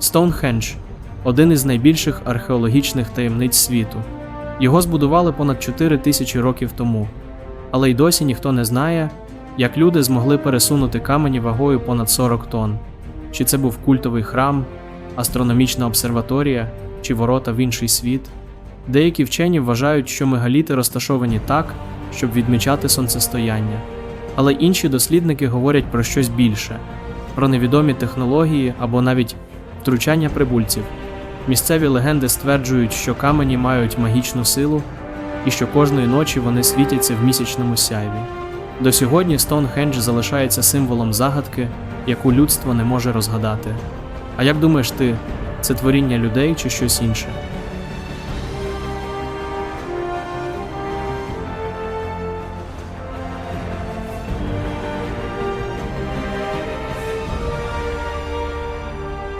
Стоунхендж один із найбільших археологічних таємниць світу. Його збудували понад 4 тисячі років тому, але й досі ніхто не знає, як люди змогли пересунути камені вагою понад 40 тонн. Чи це був культовий храм, астрономічна обсерваторія чи ворота в інший світ. Деякі вчені вважають, що мегаліти розташовані так, щоб відмічати сонцестояння. Але інші дослідники говорять про щось більше про невідомі технології або навіть втручання прибульців. Місцеві легенди стверджують, що камені мають магічну силу і що кожної ночі вони світяться в місячному сяйві. До сьогодні Стоунхендж залишається символом загадки, яку людство не може розгадати. А як думаєш ти, це творіння людей чи щось інше?